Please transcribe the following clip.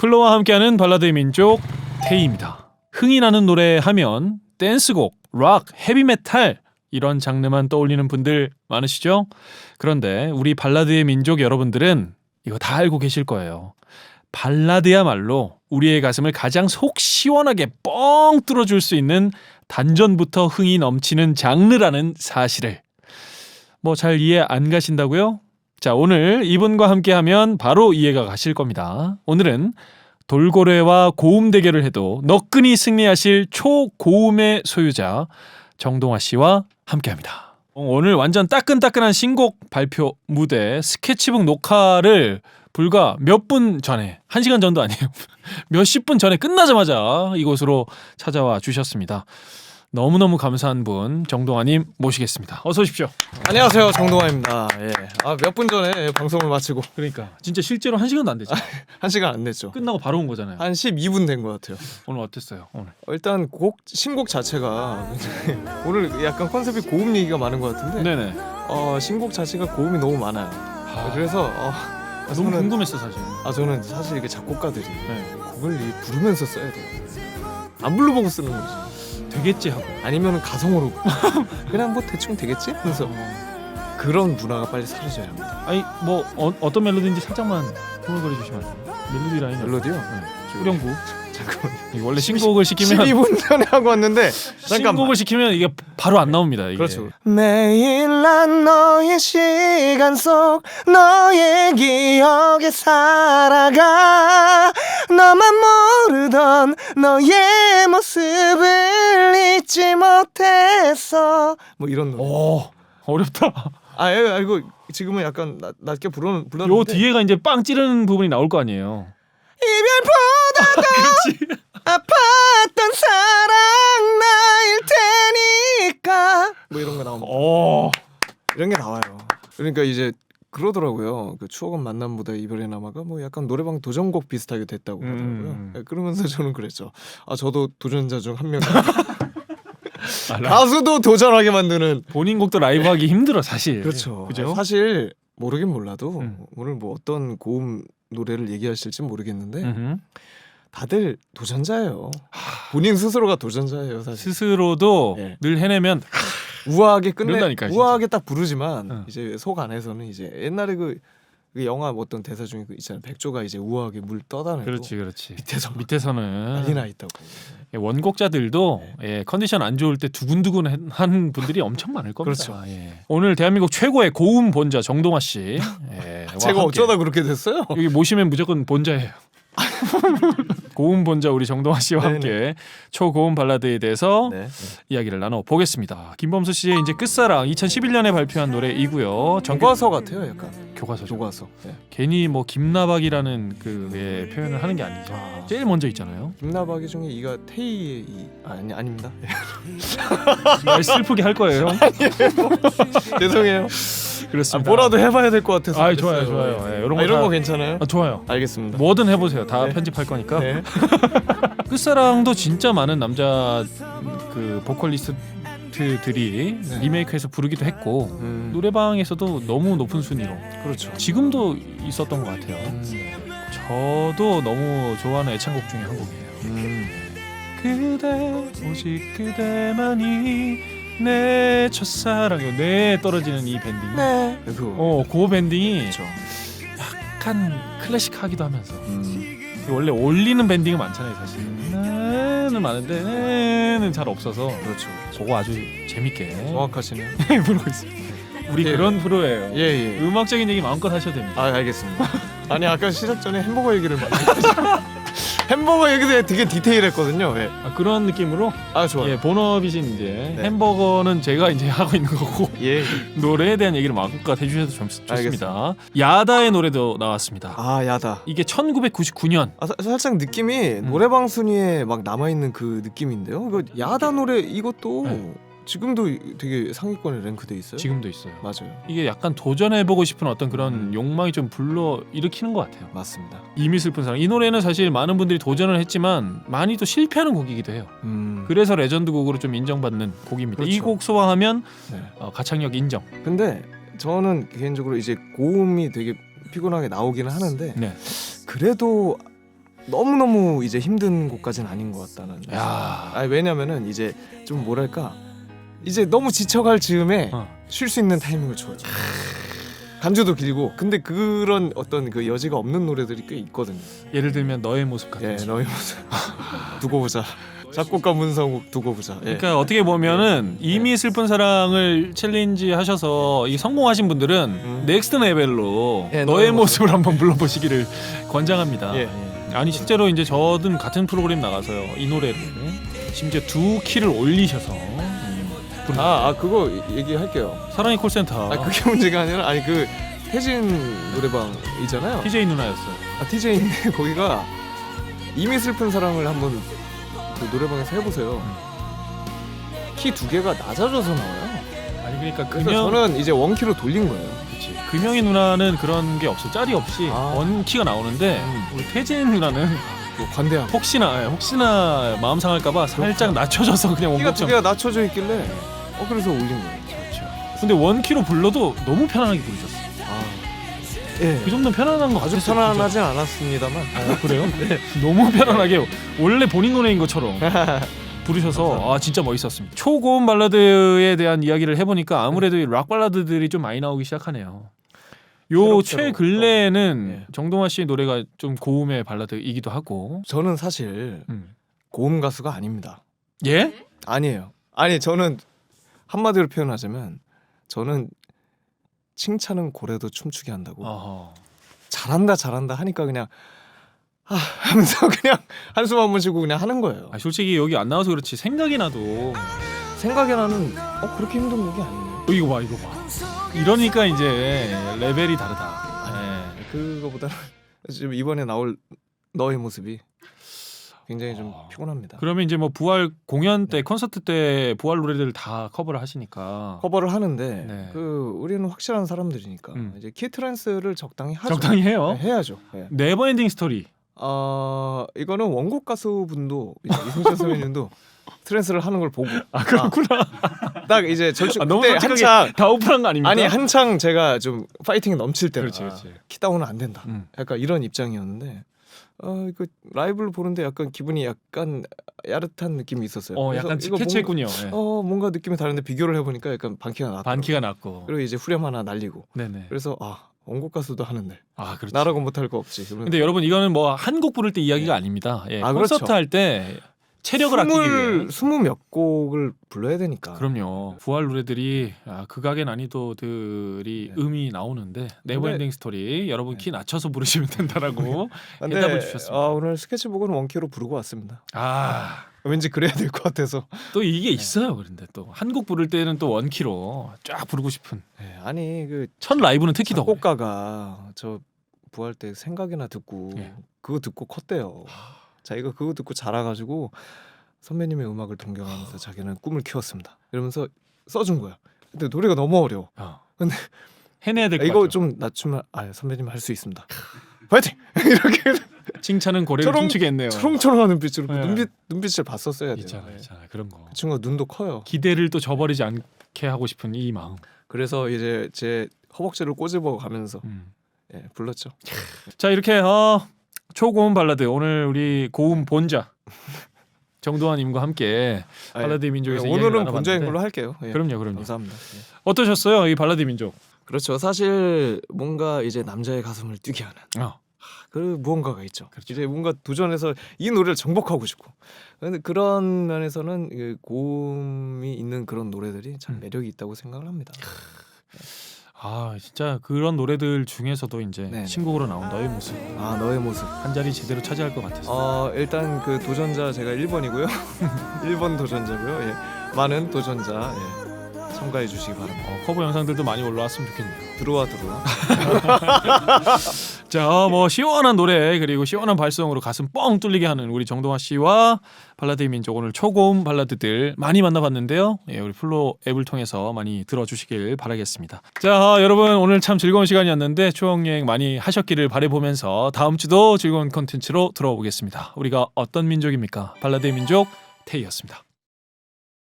플로와 함께하는 발라드의 민족 테이입니다. 흥이 나는 노래 하면 댄스곡, 락, 헤비메탈 이런 장르만 떠올리는 분들 많으시죠? 그런데 우리 발라드의 민족 여러분들은 이거 다 알고 계실 거예요. 발라드야말로 우리의 가슴을 가장 속 시원하게 뻥 뚫어줄 수 있는 단전부터 흥이 넘치는 장르라는 사실을 뭐 잘 이해 안 가신다고요? 자, 오늘 이분과 함께 하면 바로 이해가 가실 겁니다. 오늘은 돌고래와 고음 대결을 해도 너끈히 승리하실 초고음의 소유자 정동화 씨와 함께 합니다. 어, 오늘 완전 따끈따끈한 신곡 발표 무대 스케치북 녹화를 불과 몇 분 전에, 한 시간 전도 아니에요. 몇십 분 전에 끝나자마자 이곳으로 찾아와 주셨습니다. 너무너무 감사한 분 정동아님 모시겠습니다. 어서 오십시오. 안녕하세요 정동환입니다. 예. 아몇 분 전에 방송을 마치고 그러니까 진짜 실제로 한 시간도 안 되죠. 한 시간 안 됐죠. 끝나고 바로 온 거잖아요. 한 12분 된 것 같아요. 오늘 어땠어요? 오늘. 어, 일단 곡 신곡 자체가 굉장히 오늘 약간 컨셉이 고음 얘기가 많은 것 같은데 네네. 어, 신곡 자체가 고음이 너무 많아요. 아, 그래서 어, 너무 저는- 궁금했어 사실. 아 저는 사실 이게 작곡가들이 네. 곡을 이 부르면서 써야 돼요. 안 불러보고 쓰는 거지. 되겠지 하고. 아니면 가성으로 그냥 뭐 대충 되겠지? 그래서 그런 문화가 빨리 사라져야 합니다. 아니 뭐 어, 어떤 멜로디인지 살짝만 흥얼거려 주시면 안 돼요? 멜로디 라인. 멜로디요? 네. 후렴구. 잠깐만. 이게 원래 신곡을 시키면 12분 전에 하고 왔는데 잠깐만. 신곡을 시키면 이게 바로 안 나옵니다. 이게. 그렇죠. 매일 난 너의 시간 속 너의 기억에 살아가 너만 모르던 너의 모습을 잊지 못했어 뭐 이런 노래. 오 어렵다. 아 예, 아, 이거 지금은 약간 낮, 낮게 부르는 불렀는데 요 뒤에가 이제 빵 찌르는 부분이 나올 거 아니에요. 이별보다 그렇지. 아팠던 사랑 나일 테니까 뭐 이런 거 나옵니다. 오. 이런 게 나와요. 그러니까 이제 그러더라고요. 그 추억은 만남보다 이별의 남아가 뭐 약간 노래방 도전곡 비슷하게 됐다고 음. 하더라고요. 네, 그러면서 저는 그랬죠. 아 저도 도전자 중 한 명. 아, 라- 가수도 도전하게 만드는. 본인 곡도 라이브 하기 힘들어 사실. 그렇죠. 그죠? 사실 모르긴 몰라도 음. 오늘 뭐 어떤 고음 노래를 얘기하실지 모르겠는데 음흠. 다들 도전자예요. 본인 스스로가 도전자예요, 사실. 스스로도 예. 늘 해내면 우아하게 끝내 그런다니까요, 진짜. 우아하게 딱 부르지만 어. 이제 속 안에서는 이제 옛날에 그, 그 영화 뭐 어떤 대사 중에 그 있잖아요 백조가 이제 우아하게 물 떠다니고 그렇지 그렇지. 밑에서 막 밑에서는 나 있다고 예, 원곡자들도 예, 컨디션 안 좋을 때 두근두근한 분들이 엄청 많을 겁니다. 그렇죠. 예. 오늘 대한민국 최고의 고음 본자 정동화 씨. 예, 와 제가 함께 어쩌다 그렇게 됐어요? 여기 모시면 무조건 본자예요. 고음 본자 우리 정동화 씨와 네네. 함께 초고음 발라드에 대해서 네. 이야기를 나눠 보겠습니다. 김범수 씨의 이제 끝사랑 2011년에 발표한 노래이고요. 전 교과서 같아요, 약간 교과서죠. 교과서. 네. 괜히 뭐 김나박이라는 그 예, 표현을 하는 게 아니죠. 아. 제일 먼저 있잖아요. 김나박이 중에 이가 테이의 이 아니 아닙니다. 말 슬프게 할 거예요. 형. 죄송해요. 아, 그렇습니다. 뭐라도 해봐야 될 것 같아서. 아, 좋아요, 그랬어요. 좋아요. 네. 예, 이런 아, 거 이런 다- 거 괜찮아요? 아, 좋아요. 알겠습니다. 뭐든 해보세요. 다 네. 편집할 거니까. 네. 끝사랑도 진짜 많은 남자 그 보컬리스트들이 네. 리메이크해서 부르기도 했고 음, 노래방에서도 너무 높은 순위로 그렇죠. 지금도 있었던 것 같아요. 음, 저도 너무 좋아하는 애창곡 중에 한 곡이에요. 음. 그대 오직 그대만이 내 첫사랑이요. 내 떨어지는 이 밴딩. 네. 그. 어, 그 밴딩이 그렇죠. 약간 클래식하기도 하면서 음. 원래 올리는 밴딩이 많잖아요, 사실. 나는 많은데 나는 잘 없어서 그렇죠. 그거 아주 재밌게 정확하시네요. 부르고 있습니다. 우리 예. 그런 프로예요. 예 예. 음악적인 얘기 마음껏 하셔도 됩니다. 아 알겠습니다. 아니 아까 시작 전에 햄버거 얘기를 많이 햄버거 얘기도 되게 디테일했거든요. 예. 아, 그런 느낌으로 아 좋아요. 예, 본업이신 이제 네. 햄버거는 제가 이제 하고 있는 거고 예. 노래에 대한 얘기를 마음껏 해주셔도 좋, 좋습니다. 야다의 노래도 나왔습니다. 아 야다. 이게 1999년 아, 사- 살짝 느낌이 음. 노래방 순위에 막 남아 있는 그 느낌인데요. 그 야다 노래 이것도 네. 지금도 되게 상위권에 랭크돼 있어요. 지금도 있어요. 맞아요. 이게 약간 도전해보고 싶은 어떤 그런 음. 욕망이 좀 불러 일으키는 것 같아요. 맞습니다. 이미 슬픈 사랑. 이 노래는 사실 많은 분들이 도전을 했지만 많이 또 실패하는 곡이기도 해요. 음. 그래서 레전드 곡으로 좀 인정받는 곡입니다. 이 그렇죠. 곡 소화하면 네. 어, 가창력 인정. 근데 저는 개인적으로 이제 고음이 되게 피곤하게 나오기는 하는데 네. 그래도 너무 너무 이제 힘든 곡까지는 아닌 것 같다는. 야. 아 왜냐면은 이제 좀 뭐랄까 이제 너무 지쳐갈 즈음에 어. 쉴 수 있는 타이밍을 줘요. 간주도 길고 근데 그런 어떤 그 여지가 없는 노래들이 꽤 있거든요. 예를 들면 너의 모습 같은. 예, 너희 모습 두고 보자. 작곡가 문성욱 두고 보자. 예. 그러니까 어떻게 보면은 이미 슬픈 사랑을 챌린지 하셔서 이 성공하신 분들은 음. 넥스트 레벨로 예, 너의 너의 모습을 한번 불러보시기를 권장합니다. 예. 아니 실제로 이제 저든 같은 프로그램 나가서요 이 노래를 심지어 두 키를 올리셔서 음, 아, 아 그거 얘기할게요. 사랑의 콜센터 아 그게 문제가 아니라 아니 그 태진 노래방이잖아요. TJ 누나였어요. 아 TJ인데 거기가 이미 슬픈 사랑을 한번 그 노래방에서 해보세요. 키 두 개가 낮아져서 나와요. 아니 그러니까 그래서 금영 저는 이제 원 키로 돌린 거예요. 그치. 금영이 누나는 그런 게 없어 짤이 없이 아. 원 키가 나오는데 음. 우리 태진 누나는 뭐 관대함. 혹시나 예, 혹시나 마음 상할까봐 살짝 낮춰져서 그냥 키가 두 개가 낮춰져 있길래 어 그래서 올린 거예요. 그렇죠. 근데 원 키로 불러도 너무 편안하게 부르셨어. 아, 예. 그 정도는 편안한 거 아주 같았어요. 편안하진 않았습니다만. 진짜. 아, 그래요? 너무 편안하게 원래 본인 노래인 것처럼 부르셔서 아 진짜 멋있었습니다. 초고음 발라드에 대한 이야기를 해보니까 아무래도 이락 발라드들이 좀 많이 나오기 시작하네요. 요 새록새록 최근래에는 예. 정동아 씨의 노래가 좀 고음의 발라드이기도 하고. 저는 사실 음. 고음 가수가 아닙니다. 예? 아니에요. 아니 저는 한마디로 표현하자면 저는 칭찬은 고래도 춤추게 한다고 어허. 잘한다 잘한다 하니까 그냥 아 하면서 그냥 한숨 한번 쉬고 그냥 하는 거예요. 아, 솔직히 여기 안 나와서 그렇지 생각이 나도 생각에 나는 어 그렇게 힘든 곡이 아니네. 어, 이거 봐 이거 봐. 이러니까 이제 레벨이 다르다. 예. 그거보다는 지금 이번에 나올 너의 모습이 굉장히 좀 아. 피곤합니다. 그러면 이제 뭐 부활 공연 때 콘서트 때 부활 노래들을 다 커버를 하시니까 커버를 하는데 네. 그 우리는 확실한 사람들이니까 음. 이제 키 트랜스를 적당히 하죠. 적당히 해요. 네, 해야죠. 네. 네버 엔딩 스토리. 어 이거는 원곡 가수분도 이제 이승철 선배님도 트랜스를 하는 걸 보고 아 그렇구나. 딱 이제 절충 아, 너무 그때 솔직하게 한창 다 오픈한 거 아닙니까? 아니 한창 제가 좀 파이팅이 넘칠 때라 그렇지, 그렇지. 키다운은 안 된다. 음. 약간 이런 입장이었는데 어 이거 라이브를 보는데 약간 기분이 약간 야릇한 느낌이 있었어요. 어 그래서 약간 이거 캐치했군요. 예. 뭔가, 어 뭔가 느낌이 다른데 비교를 해보니까 약간 반키가 나더라고요. 반키가 났고. 그리고 이제 후렴 하나 날리고 네네. 그래서 아 원곡 가수도 하는데 아 그렇지. 나라고 못할 거 없지. 그러면 근데 여러분 이거는 뭐한곡 부를 때 이야기가 아닙니다. 예. 아, 그렇죠. 콘서트 할 때 체력을 아끼기 위해. 스물 스무 몇 곡을 불러야 되니까. 그럼요. 부활 노래들이 아, 극악의 난이도들이 네. 음이 나오는데 네버엔딩 스토리 여러분 네. 키 낮춰서 부르시면 된다라고. 근데 해답을 주셨습니다. 아, 오늘 스케치북은 원키로 부르고 왔습니다. 아. 왠지 그래야 될 것 같아서. 또 이게 네. 있어요. 그런데 또 한 곡 부를 때는 또 원키로 쫙 부르고 싶은 네, 아니 그 첫 라이브는 특히 더 그래. 작곡가가 저 부활 때 생각이나 듣고 예. 그거 듣고 컸대요. 자기가 그거 듣고 자라가지고 선배님의 음악을 동경하면서 자기는 꿈을 키웠습니다. 이러면서 써준 거야. 근데 노래가 너무 어려워. 어. 근데 해내야 될 아, 것 이거 같아요. 좀 낮추면 아 선배님 할 수 있습니다. 파이팅! 이렇게 칭찬은 고래를 초롱-. 초롱초롱한 눈빛으로 그 네. 눈빛 눈빛을 봤었어야 돼요. 있잖아, 네. 있잖아 그런 거. 그 친구가 눈도 커요. 기대를 또 저버리지 않게 하고 싶은 이 마음. 그래서 이제 제 허벅지를 꼬집어 가면서 음. 예, 불렀죠. 자 이렇게 어, 초고음 발라드 오늘 우리 고음 본자 정도환님과 함께 발라드 민족에서 예, 이야기를 오늘은 나눠봤는데 본자인 걸로 할게요. 예. 그럼요, 그럼요. 감사합니다. 예. 어떠셨어요 이 발라드 민족? 그렇죠. 사실 뭔가 이제 남자의 가슴을 뛰게 하는 어. 그 무언가가 있죠. 그렇죠. 이제 뭔가 도전해서 이 노래를 정복하고 싶고. 근데 그런 면에서는 그 고음이 있는 그런 노래들이 참 음. 매력이 있다고 생각을 합니다. 아 진짜 그런 노래들 중에서도 이제 네네. 신곡으로 나온 너의 모습 아 너의 모습. 한 자리 제대로 차지할 것 같아서. 어 일단 그 도전자 제가 1번이고요. 1번 도전자고요. 예. 많은 도전자 예. 참가해 주시기 바랍니다. 어, 커버 영상들도 많이 올라왔으면 좋겠네요. 들어와 들어와. 자, 뭐 시원한 노래 그리고 시원한 발성으로 가슴 뻥 뚫리게 하는 우리 정동화 씨와 발라드의 민족 오늘 초고음 발라드들 많이 만나봤는데요. 예, 우리 플로 앱을 통해서 많이 들어주시길 바라겠습니다. 자, 여러분 오늘 참 즐거운 시간이었는데 추억 여행 많이 하셨기를 바라보면서 다음 주도 즐거운 컨텐츠로 들어보겠습니다. 우리가 어떤 민족입니까? 발라드의 민족 테이였습니다.